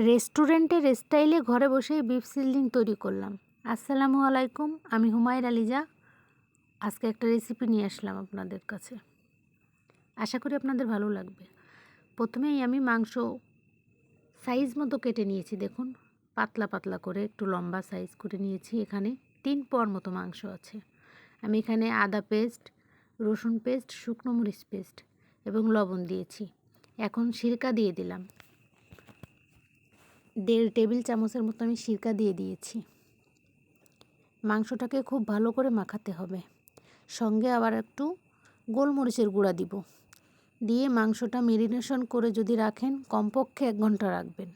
রেস্টুরেন্টের স্টাইলে ঘরে বসে বিফ সিজলিং তৈরি করলাম। আসসালামু আলাইকুম, আমি হুমায়রা লিজা আজকে একটা রেসিপি নিয়ে আসলাম আপনাদের কাছে। আশা করি আপনাদের ভালো লাগবে। প্রথমেই আমি মাংস সাইজ মতো কেটে নিয়েছি, দেখুন। পাতলা পাতলা করে, একটু লম্বা সাইজ করে নিয়েছি। এখানে তিন পর মতো মাংস আছে। আমি এখানে আদা পেস্ট রসুন পেস্ট শুকনো মরিচ পেস্ট এবং লবণ দিয়েছি। এখন সিরকা দিয়ে দিলাম। দেড় টেবিল চামচের মতো আমি সিরকা দিয়ে দিয়েছি। মাংসটাকে খুব ভালো করে মাখাতে হবে। সঙ্গে আবার একটু গোলমরিচের গুঁড়া দিব। দিয়ে মাংসটা মেরিনেশন করে যদি রাখেন, কমপক্ষে এক ঘণ্টা রাখবেন।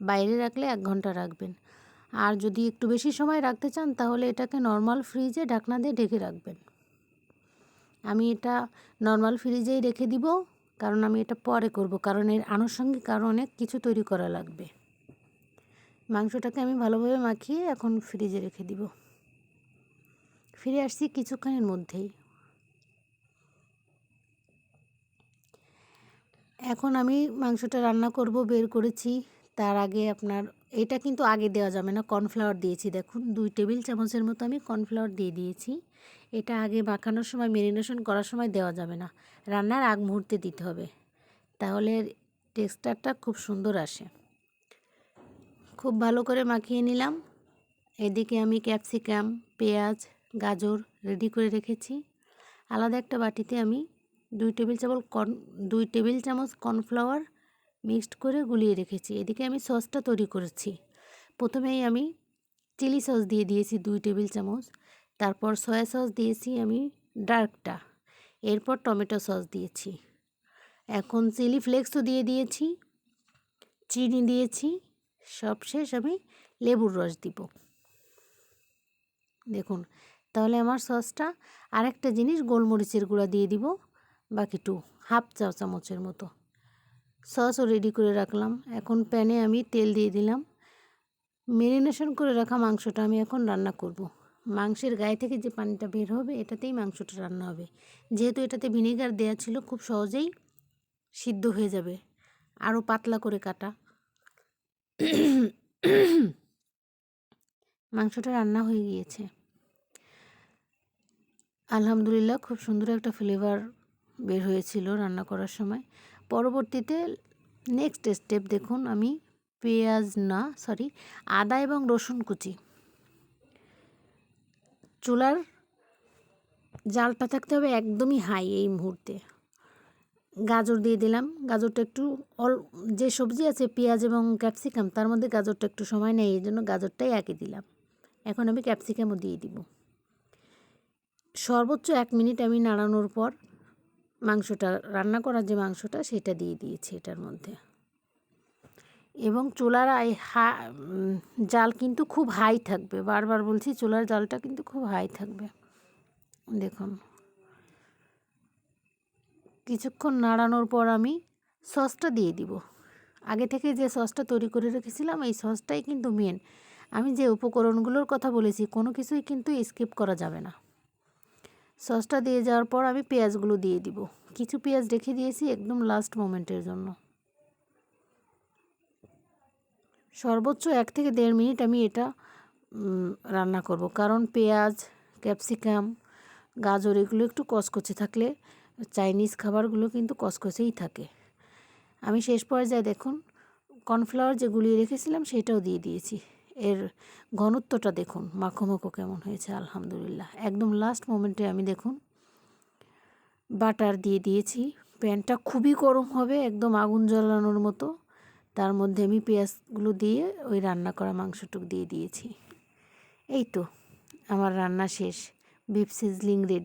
বাইরে রাখলে এক ঘণ্টা রাখবেন। আর যদি একটু বেশি সময় রাখতে চান, তাহলে এটাকে নর্মাল ফ্রিজে ঢাকনা দিয়ে ঢেকে রাখবেন। আমি এটা নর্মাল ফ্রিজেই রেখে দিব, কারণ আমি এটা পরে করব, কারণ এর আনুষঙ্গিক আরও অনেক কিছু তৈরি করা লাগবে। মাংসটাকে আমি ভালোভাবে মাখিয়ে এখন ফ্রিজে রেখে দিব। ফিরে আসছি কিছুক্ষণের মধ্যেই। এখন আমি মাংসটা রান্না করব, বের করেছি। তার আগে আপনার, এটা কিন্তু আগে দেওয়া যাবে না কর্নফ্লাওয়ার দিয়েছি। দেখুন, দুই টেবিল চামচের মতো আমি কর্নফ্লাওয়ার দিয়ে দিয়েছি। এটা আগে মাখানোর সময় মেরিনেশন করার সময় দেওয়া যাবে না। রান্নার আগ মুহূর্তে দিতে হবে। তাহলে টেক্সচারটা খুব সুন্দর আসে। খুব ভালো করে মাখিয়ে নিলাম। এদিকে আমি ক্যাপসিকাম, পেঁয়াজ, গাজর রেডি করে রেখেছি। আলাদা একটা বাটিতে আমি দুই টেবিল চামচ কর্ন দুই টেবিল চামচ কর্নফ্লাওয়ার মিক্সড করে গুলিয়ে রেখেছি। এদিকে আমি সসটা তৈরি করেছি। প্রথমেই আমি চিলি সস দিয়ে দিয়েছি দুই টেবিল চামচ। তারপর সয়া সস দিয়েছি আমি ডার্কটা। এরপর টমেটো সস দিয়েছি। এখন চিলি ফ্লেক্সও দিয়ে দিয়েছি। চিনি দিয়েছি। সবশেষ আমি লেবুর রস দিব। দেখুন, তাহলে আমার সসটা আরেকটা জিনিস গোলমরিচের গুঁড়া দিয়ে দিব, বাকি টু হাফ চা চামচের মতো। সসও রেডি করে রাখলাম। এখন প্যানে আমি তেল দিয়ে দিলাম। মেরিনেশন করে রাখা মাংসটা আমি এখন রান্না করব। মাংসের গায়ে থেকে যে পানিটা বের হবে, এটাতেই মাংসটা রান্না হবে। যেহেতু এটাতে ভিনেগার দেওয়া ছিল, খুব সহজেই সিদ্ধ হয়ে যাবে। আরও পাতলা করে কাটা। মাংসটা রান্না হয়ে গিয়েছে। আলহামদুলিল্লাহ খুব সুন্দর একটা ফ্লেভার বের হয়েছিল রান্না করার সময়। পরবর্তীতে নেক্সট স্টেপ দেখুন, আমি পেঁয়াজ না সরি আদা এবং রসুন কুচি। চুলার জালটা থাকতে হবে একদমই হাই এই মুহূর্তে। গাজর দিয়ে দিলাম। গাজরটা একটু অল, যে সবজি আছে পেঁয়াজ এবং ক্যাপসিকাম, তার মধ্যে গাজরটা একটু সময় নেই, এই জন্য গাজরটাই একে দিলাম। এখন আমি ক্যাপসিকামও দিয়ে দিব। সর্বোচ্চ এক মিনিট আমি নাড়ানোর পর মাংসটা, রান্না করার যে মাংসটা, সেটা দিয়ে দিয়েছি এটার মধ্যে। এবং চুলার হা জাল কিন্তু খুব হাই থাকবে। বারবার বলছি, চুলার জালটা কিন্তু খুব হাই থাকবে। দেখুন। কিছুক্ষণ নাড়ানোর পর আমি সসটা দিয়ে দিব। আগে থেকে যে সসটা তৈরি করে রেখেছিলাম, এই সসটাই কিন্তু মেন আমি যে উপকরণগুলোর কথা বলেছি, কোনো কিছুই কিন্তু স্কিপ করা যাবে না। সসটা দিয়ে যাওয়ার পর আমি পেঁয়াজগুলো দিয়ে দিব। কিছু পেঁয়াজ রেখে দিয়েছি একদম লাস্ট মোমেন্টের জন্য। সর্বোচ্চ এক থেকে দেড় মিনিট আমি এটা রান্না করব। কারণ পেঁয়াজ, ক্যাপসিকাম, গাজর এগুলো একটু কচকচে থাকলে চাইনিজ খাবারগুলো কিন্তু কচকচেই থাকে। আমি শেষ পর্যায়ে দেখুন, কর্নফ্লাওয়ার যে গুলিয়ে রেখেছিলাম সেটাও দিয়ে দিয়েছি। এর ঘনত্বটা দেখুন মাখো কেমন হয়েছে, আলহামদুলিল্লাহ। একদম লাস্ট মোমেন্টে আমি দেখুন বাটার দিয়ে দিয়েছি। প্যানটা খুবই গরম হবে, একদম আগুন জ্বালানোর মতো। তার মধ্যে আমি পেঁয়াজগুলো দিয়ে ওই রান্না করা মাংসটুক দিয়ে দিয়েছি। এই তো, আমার রান্না শেষ। Beef sizzling ready